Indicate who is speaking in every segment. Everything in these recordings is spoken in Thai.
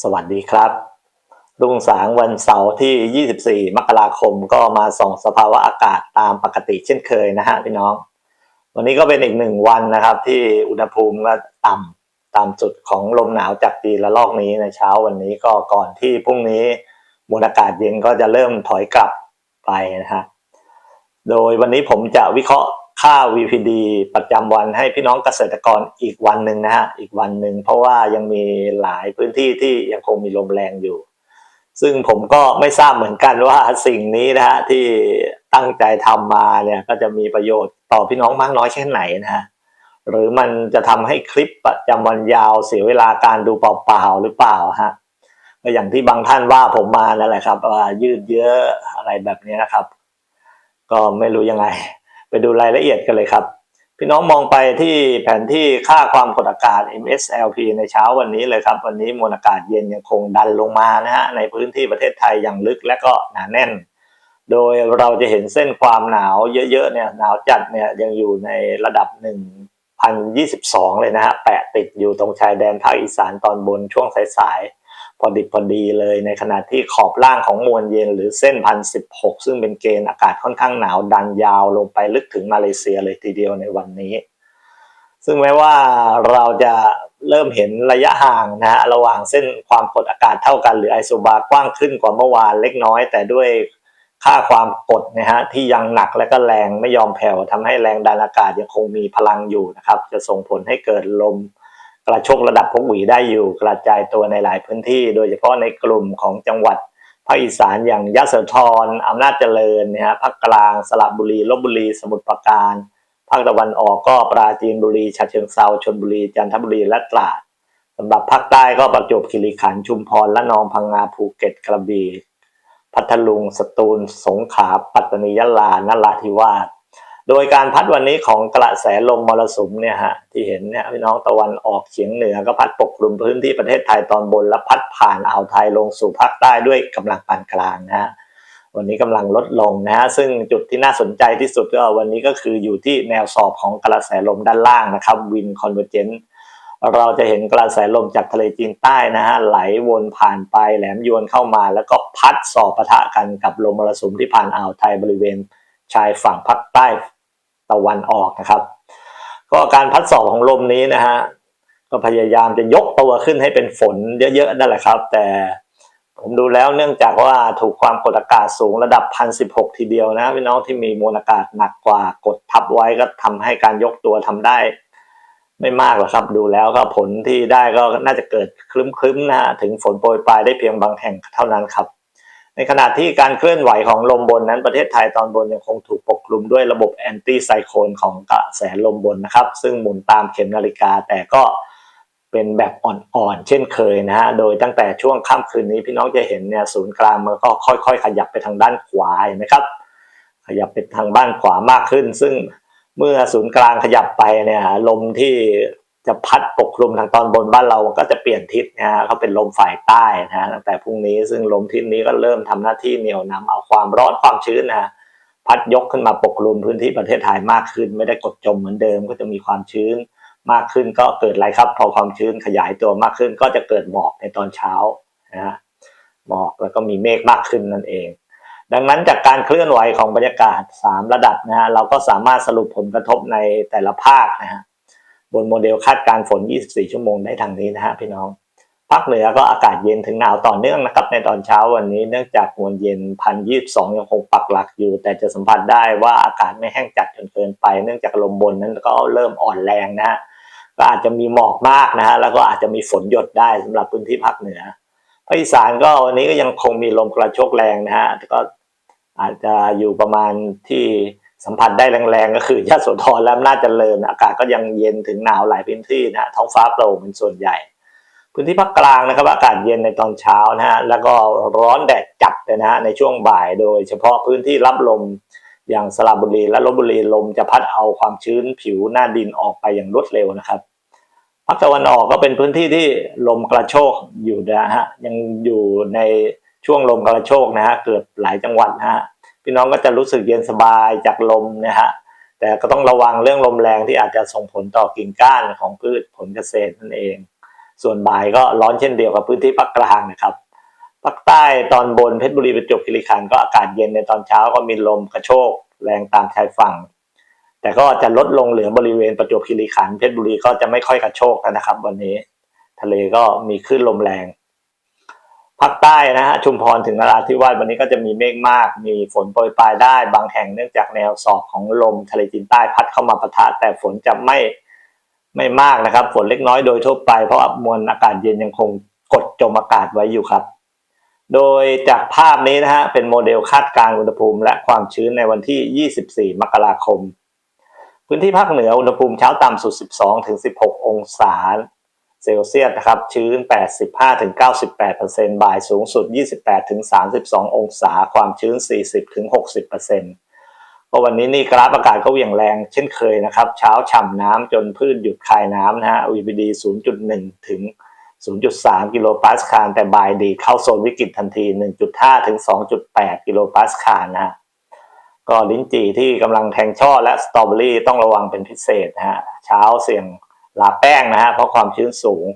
Speaker 1: สวัสดีครับรุ่งสางวันเสาร์ที่ 24 มกราคมก็มาส่องสภาวะอากาศตามปกติเช่นเคยนะฮะพี่น้อง วันนี้ก็เป็นอีกหนึ่งวันนะครับ ที่อุณหภูมิก็ต่ำตามจุดของลมหนาวจากปีละลอกนี้ในเช้าวันนี้ก็ก่อนที่พรุ่งนี้มวลอากาศเย็นก็จะเริ่มถอยกลับไปนะฮะโดยวันนี้ผมจะวิเคราะห์ ค่า VPD ประจำวันให้พี่น้องเกษตรกรอีกวันหนึ่งนะฮะอีกวันหนึ่งเพราะว่ายังมีหลายพื้นที่ที่ยังคงมีลมแรงอยู่ ซึ่งผมก็ไม่ทราบเหมือนกันว่าสิ่งนี้นะฮะที่ตั้งใจทำมาเนี่ยก็จะมีประโยชน์ต่อพี่น้องมากน้อยแค่ไหนนะฮะหรือมันจะทำให้คลิปประจำวันยาวเสียเวลาการดูเปล่าๆหรือเปล่าฮะก็อย่างที่บางท่านว่าผมมานั่นแหละครับว่ายืดเยอะอะไรแบบนี้นะครับ ก็ไม่รู้ยังไง ไปดูรายละเอียดกันเลยครับ พี่น้องมองไปที่แผนที่ค่าความกดอากาศ MSLP ในเช้าวันนี้เลยครับ วันนี้มวลอากาศเย็นยังคงดันลงมานะฮะในพื้นที่ประเทศไทยอย่างลึกและก็หนาแน่น โดยเราจะเห็นเส้นความหนาวเยอะๆเนี่ยหนาวจัดเนี่ยยังอยู่ในระดับ 1,022 เลยนะฮะแปะติดอยู่ตรงชายแดนภาคอีสานตอนบนช่วงสายๆ พอดิบพอดีเลยในขณะที่ขอบล่างของมวลเย็นหรือเส้นพันสิบหกซึ่งเป็นเกณฑ์อากาศค่อนข้างหนาวดันยาวลงไปลึกถึงมาเลเซียเลยทีเดียวในวันนี้ ซึ่งแม้ว่าเราจะเริ่มเห็นระยะห่างนะฮะระหว่างเส้นความกดอากาศเท่ากันหรือไอโซบาร์กว้างขึ้นกว่าเมื่อวานเล็กน้อย แต่ด้วยค่าความกดนะฮะที่ยังหนักและก็แรงไม่ยอมแผ่วทำให้แรงดันอากาศยังคงมีพลังอยู่นะครับ จะส่งผลให้เกิดลม กระชกระดับพกหวีได้อยู่กระจายตัวในหลายพื้นที่ โดยเฉพาะในกลุ่มของจังหวัดภาคอีสานอย่างยะโสธรอำนาจเจริญนะฮะภาคกลางสระบุรีลบบุรี สมุทรปราการภาคตะวันออกก็ปราจีนบุรีฉะเชิงเซาชลบุรี จันทบุรีและตราดสำหรับภาคใต้ก็ประจวบคีรีขันธ์ชุมพรและนองพังงาภูเก็ตกระบี่พัทลุงสตูล สงขลาปัตตานียะลานราธิวาส โดยการพัดวันนี้ของกระแสลมมรสุมเนี่ยฮะที่เห็นเนี่ยพี่น้องตะวันออกเฉียงเหนือก็พัดปกคลุมพื้นที่ประเทศไทยตอนบนและพัดผ่านอ่าวไทยลงสู่ภาคใต้ด้วยกำลังปานกลางนะฮะวันนี้กำลังลดลงนะฮะซึ่งจุดที่น่าสนใจที่สุดก็วันนี้ก็คืออยู่ที่แนวสอบของกระแสลมด้านล่างนะครับวินคอนเวอร์เจนเราจะเห็นกระแสลมจากทะเลจีนใต้นะฮะไหลวนผ่านไปแหลมยวนเข้ามา แล้วก็พัดสอบปะทะกันกับลมมรสุมที่ผ่านอ่าวไทยบริเวณชายฝั่งภาคใต้ ตะวันออกนะครับ ก็การพัดสอบของลมนี้นะฮะก็พยายามจะยกตัวขึ้นให้เป็นฝนเยอะๆนั่นแหละครับ แต่ผมดูแล้วเนื่องจากว่าถูกความกดอากาศสูงระดับพันสิบหกทีเดียวนะพี่น้องที่มีมวลอากาศหนักกว่ากดทับไว้ก็ทำให้การยกตัวทำได้ ไม่มากหรอกครับ ดูแล้วก็ผลที่ได้ก็น่าจะเกิดคลึ้มๆนะฮะถึงฝนโปรยปลายได้เพียงบางแห่งเท่านั้นครับ ในขณะที่การเคลื่อนไหวของลมบนนั้นประเทศไทยตอนบนยังคงถูกปกคลุมด้วยระบบแอนตี้ไซโคลนของกระแสลมบนนะครับ ซึ่งหมุนตามเข็มนาฬิกาแต่ก็เป็นแบบอ่อนๆ เช่นเคยนะฮะ โดยตั้งแต่ช่วงค่ำคืนนี้พี่น้องจะเห็นเนี่ยศูนย์กลางมันก็ค่อยๆ ขยับไปทางด้านขวาเห็นไหมครับ ขยับไปทางบ้านขวามากขึ้น ซึ่งเมื่อศูนย์กลางขยับไปเนี่ยลมที่ จะพัดปกคลุมทางตอนบนบ้านเราก็จะเปลี่ยนทิศนะฮะเขาเป็นลมฝ่ายใต้นะฮะตั้งแต่พรุ่งนี้ซึ่งลมทิศนี้ก็เริ่มทำหน้าที่เหนี่ยวนำเอาความร้อนความชื้นนะฮะพัดยกขึ้นมาปกคลุมพื้นที่ประเทศไทยมากขึ้น ไม่ได้กดจมเหมือนเดิมก็จะมีความชื้นมากขึ้นก็เกิดไรครับ พอความชื้นขยายตัวมากขึ้น ก็จะเกิดหมอกในตอนเช้านะฮะหมอกแล้วก็มีเมฆมากขึ้นนั่นเอง ดังนั้นจากการเคลื่อนไหวของบรรยากาศ 3 ระดับนะฮะเราก็สามารถสรุปผลกระทบในแต่ละภาคนะฮะ บนโมเดลคาดการฝน 24 ชั่วโมงได้ทางนี้นะฮะพี่น้อง ภาคเหนือก็อากาศเย็นถึงหนาวต่อเนื่องนะครับในตอนเช้าวันนี้เนื่องจากมวลเย็นพันยียังคงปักหลักอยู่ แต่จะสัมผัสได้ว่าอากาศไม่แห้งจัดจนเกินไป เนื่องจากลมบนนั้นก็เริ่มอ่อนแรงนะฮะก็อาจจะมีหมอกมากนะฮะแล้วก็อาจจะมีฝนหยดได้สำหรับพื้นที่ภาคเหนือภาคอีสานก็วันนี้ก็ยังคงมีลมกระโชกแรงนะฮะก็อาจจะอยู่ประมาณที่ สัมผัสได้แรงๆ ก็คือยะโสธรและอำนาจเจริญอากาศก็ยังเย็นถึงหนาวหลายพื้นที่นะท้องฟ้าโปร่งเป็นส่วนใหญ่ พื้นที่ภาคกลางนะครับ อากาศเย็นในตอนเช้านะฮะแล้วก็ร้อนแดดจัดนะฮะในช่วงบ่าย โดยเฉพาะพื้นที่รับลมอย่างสระบุรีและลบบุรีลมจะพัดเอาความชื้นผิวหน้าดินออกไปอย่างรวดเร็วนะครับภาคตะวันออกก็เป็นพื้นที่ที่ลมกระโชกอยู่นะฮะยังอยู่ในช่วงลมกระโชกนะฮะเกือบหลายจังหวัดนะฮะ พี่น้องก็จะรู้สึกเย็นสบายจากลมนะฮะแต่ก็ต้องระวังเรื่องลมแรงที่อาจจะส่งผลต่อกิ่งก้านของพืชผลเกษตรนั่นเอง ส่วนบ่ายก็ร้อนเช่นเดียวกับพื้นที่ภาคกลางนะครับภาคใต้ตอนบนเพชรบุรีประจวบคีรีขันธ์ก็อากาศเย็นในตอนเช้าก็มีลมกระโชกแรงตามชายฝั่ง แต่ก็จะลดลงเหลือบริเวณประจวบคีรีขันธ์เพชรบุรีก็จะไม่ค่อยกระโชกนะครับ วันนี้ ทะเลก็มีคลื่นลมแรง ภาคใต้นะฮะชุมพรถึงนราธิวาสวันนี้ก็จะมีเมฆมาก มีฝนโปรยปลายได้ บางแห่งเนื่องจากแนวสอบของลมทะเลจีนใต้พัดเข้ามาปะทะแต่ฝนจะไม่ไม่มากนะครับ ฝนเล็กน้อยโดยทั่วไปเพราะมวลอากาศเย็นยังคงกดจมอากาศไว้อยู่ครับ โดยจากภาพนี้นะฮะเป็นโมเดลคาดการณ์อุณหภูมิ และความชื้นในวันที่ 24 มกราคม พื้นที่ภาคเหนืออุณหภูมิเช้าต่ำสุด 12 ถึง 16 องศา เซลเซียสนะครับชื้น 85ถึง98%บ่ายสูงสุด 28ถึง32 องศา ความชื้น 40ถึง60%ก็วันนี้นี่กราฟอากาศก็เหวี่ยงแรงเช่นเคยนะครับ เช้าฉ่ำน้ำจนพืชหยุดคายน้ำนะฮะ VPD 0.1 ถึง 0.3 กิโลปาสคาลแต่บ่ายดีเข้าโซนวิกฤตทันที 1.5 ถึง 2.8 กิโลปาสคาลนะฮะก็ลิ้นจี่ที่กำลังแทงช่อและสตรอเบอรี่ต้องระวังเป็นพิเศษนะฮะเช้าเสี่ยง ลาแป้งนะฮะเพราะความชื้นสูง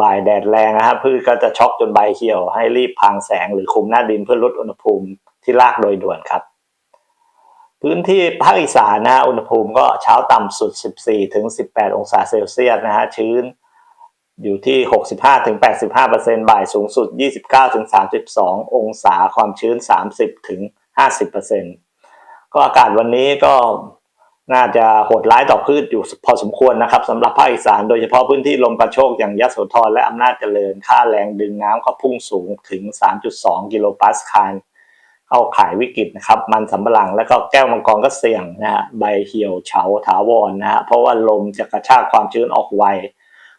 Speaker 1: บ่ายแดดแรงนะฮะพืชก็จะช็อกจนใบเหี่ยว ให้รีบพรางแสงหรือคุมหน้าดินเพื่อลดอุณหภูมิที่รากโดยด่วนครับ พื้นที่ภาคอีสานนะฮะอุณหภูมิก็เช้าต่ำสุด 14ถึง18 องศาเซลเซียสนะฮะชื้นอยู่ที่ 65ถึง85เปอร์เซ็นต์บ่ายสูงสุด 29ถึง32 องศาความชื้น 30ถึง50เปอร์เซ็นต์ก็อากาศวันนี้ก็ น่าจะโหดร้ายต่อพืชอยู่พอสมควรนะครับสำหรับภาคอีสานโดยเฉพาะพื้นที่ลมกระโชกอย่างยะโสธรและอำนาจเจริญ ค่าแรงดึงน้ำก็พุ่งสูงถึง 3.2 กิโลปาสคาลเข้าข่ายวิกฤตนะครับ มันสำปะหลังและก็แก้วมังกรก็เสี่ยงนะฮะใบเหี่ยวเฉาถาวรนะฮะเพราะว่าลมจะกระชากความชื้นออกไว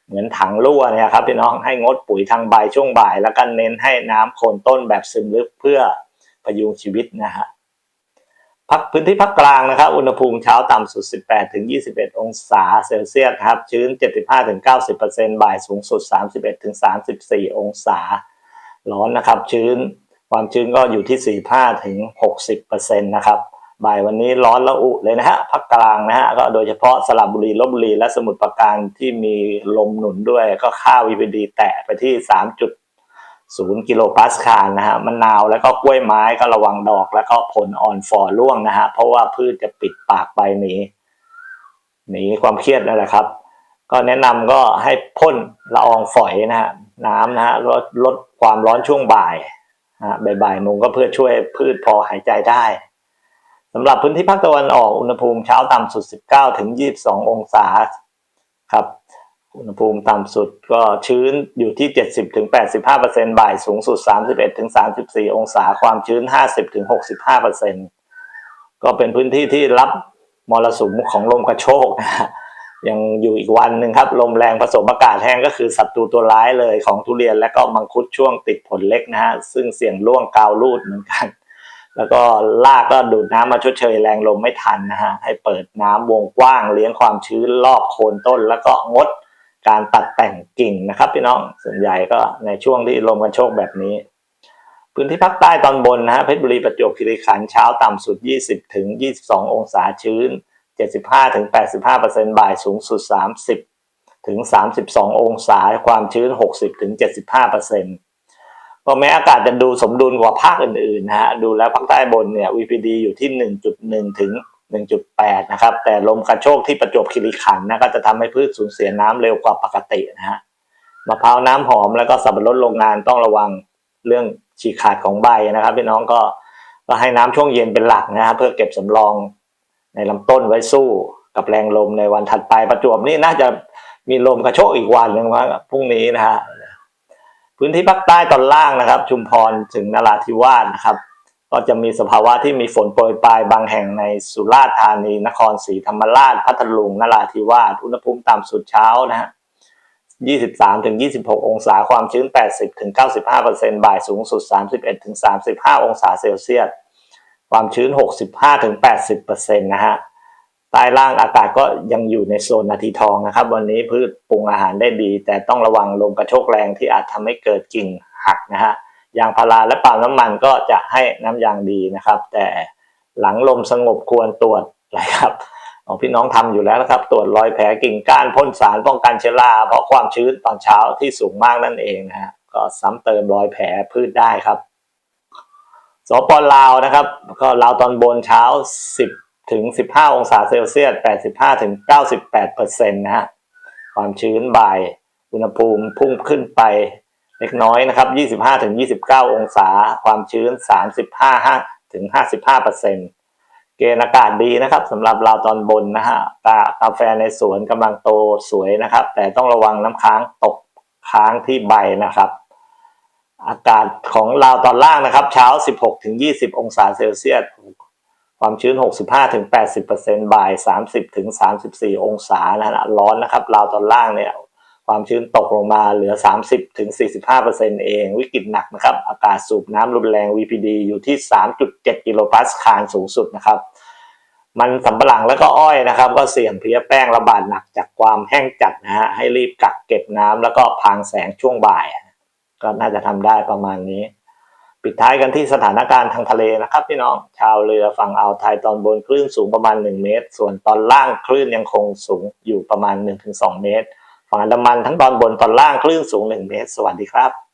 Speaker 1: เหมือนถังรั่วเนี่ยครับพี่น้องให้งดปุ๋ยทางใบช่วงบ่าย แล้วก็เน้นให้น้ำโคนต้นแบบซึมลึกเพื่อพยุงชีวิตนะฮะ พักพื้นที่ภาคกลางนะครับ อุณหภูมิเช้าต่ำสุด 18ถึง21 องศาเซลเซียสครับ ชื้น 75ถึง90%บ่ายสูงสุด 31ถึง34 องศา ร้อนนะครับ ชื้น ความชื้นก็อยู่ที่ 45ถึง60 นะครับ บ่ายวันนี้ร้อนละอุเลยนะฮะภาคกลางนะฮะ ก็โดยเฉพาะสระบุรีลบบุรี และสมุทรปราการที่มีลมหนุนด้วย ก็ค่า VPD แตะไปที่ 3 0กิโลปาสคาลนะฮะมะนาวแล้วก็กล้วยไม้ก็ระวังดอกแล้วก็ผลอ่อนฝ่อร่วงนะฮะเพราะว่าพืชจะปิดปากใบหนีหนีความเครียดนั่นแหละครับ ก็แนะนำก็ให้พ่นละอองฝอยนะฮะน้ำนะฮะลดลดความร้อนช่วงบ่ายนะบ่ายๆโมงก็เพื่อช่วยพืชพอหายใจได้สำหรับพื้นที่ภาคตะวันออกอุณหภูมิเช้าต่ำสุด 19ถึง22 องศาครับ อุณหภูมิต่ำสุดก็ชื้นอยู่ที่ 70ถึง85เปอร์เซ็นบ่ายสูงสุด 31ถึง34 องศาความชื้น 50ถึง65เปอร์เซ็นก็เป็นพื้นที่ที่รับมรสุมของลมกระโชกนะยังอยู่อีกวันหนึ่งครับ ลมแรงผสมอากาศแห้งก็คือศัตรูตัวร้ายเลยของทุเรียนและก็มังคุดช่วงติดผลเล็กนะฮะซึ่งเสี่ยงร่วงกาวรูดเหมือนกัน แล้วก็ลากก็ดูดน้ำมาชดเชยแรงลมไม่ทันนะฮะให้เปิดน้ำวงกว้างเลี้ยงความชื้นรอบโคนต้นแล้วก็งด การตัดแต่งกิ่งนะครับพี่น้องส่วนใหญ่ก็ในช่วงที่ลมกันโชกแบบนี้ พื้นที่ภาคใต้ตอนบนนะฮะเพชรบุรีประจวบคีรีขันธ์เช้าต่ำสุด 20ถึง22 องศาชื้น 75ถึง85เปอร์เซ็นต์บ่ายสูงสุด 30ถึง32 องศาความชื้น 60ถึง75เปอร์เซ็นต์ก็แม้อากาศจะดูสมดุลกว่าภาคอื่นๆนะฮะดูแล้วภาคใต้บนเนี่ย VPD อยู่ที่ 1.1 ถึง 1.8 นะครับ แต่ลมกระโชกที่ประจวบคีรีขันธ์นะก็จะทำให้พืชสูญเสียน้ำเร็วกว่าปกตินะฮะมะพร้าวน้ำหอมแล้วก็สับปะรดโรงงานต้องระวังเรื่องฉีกขาดของใบนะครับพี่น้องก็ก็ให้น้ำช่วงเย็นเป็นหลักนะครับเพื่อเก็บสำรองในลำต้นไว้สู้กับแรงลมในวันถัดไปประจวบนี่น่าจะมีลมกระโชกอีกวันหนึ่งว่าพรุ่งนี้นะฮะพื้นที่ภาคใต้ตอนล่างนะครับ ชุมพรถึงนราธิวาสนะครับ ก็จะมีสภาวะที่มีฝนโปรยปลายบางแห่งในสุราษฎร์ธานี นครศรีธรรมราช พัทลุง นราธิวาส อุณหภูมิต่ำสุดเช้านะฮะ 23-26 องศา ความชื้น 80ถึง95เปอร์เซ็นต์บ่ายสูงสุด 31-35 องศาเซลเซียส ความชื้น 65ถึง80เปอร์เซ็นต์นะฮะ ใต้ล่างอากาศก็ยังอยู่ในโซนนาทีทองนะครับ วันนี้พืชปรุงอาหารได้ดี แต่ต้องระวังลมกระโชกแรงที่อาจทำให้เกิดกิ่งหักนะฮะ ยางพาราและปาล์มน้ำมันก็จะให้น้ำยางดีนะครับ แต่หลังลมสงบควรตรวจนะไรครับของพี่น้องทำอยู่แล้วนะครับ ตรวจรอยแผลกิ่งก้านพ่นสารป้องกันเชื้อราเพราะความชื้นตอนเช้าที่สูงมากนั่นเองนะฮะก็ซ้ำเติมรอยแผลพืชได้ครับสปลาวนะครับ ก็ลาวตอนบนเช้า 10ถึง15 องศาเซลเซียส 85ถึง98เปอร์เซ็นต์นะฮะความชื้นบ่าย อุณหภูมิพุ่งขึ้นไป เล็กน้อยนะครับ 25ถึง29 องศา ความชื้น 35ถึง55เปอร์เซ็นต์เกณฑ์อากาศดีนะครับสำหรับลาตอนบนนะฮะกากาแฟในสวนกำลังโตสวยนะครับ แต่ต้องระวังน้ำค้างตกค้างที่ใบนะครับ อากาศของลาตอนล่างนะครับ เช้า 16ถึง20 องศาเซลเซียสความชื้น 65ถึง80บ่าย 30ถึง34 องศานะฮะร้อนนะครับลาตอนล่างเนี่ย ความชื้นตกลงมาเหลือ 30ถึง45เอง วิกฤตหนักนะครับ อากาศสูบน้ำรุนแรง VPD อยู่ที่ 3.7 กิโลปาสคาลสูงสุดนะครับ มันสำปะหลังแล้วก็อ้อยนะครับ ก็เสี่ยงเพลี้ยแป้งระบาดหนักจากความแห้งจัดนะฮะ ให้รีบกักเก็บน้ำแล้วก็พางแสงช่วงบ่าย ก็น่าจะทำได้ประมาณนี้ ปิดท้ายกันที่สถานการณ์ทางทะเลนะครับพี่น้อง ชาวเรือฝั่งอ่าวไทยตอนบนคลื่นสูงประมาณ 1 เมตร ส่วนตอนล่างคลื่นยังคงสูงอยู่ประมาณ 1-2 เมตร ฝั่งอันดามันทั้งตอนบนตอนล่างคลื่นสูง 1 เมตร สวัสดีครับ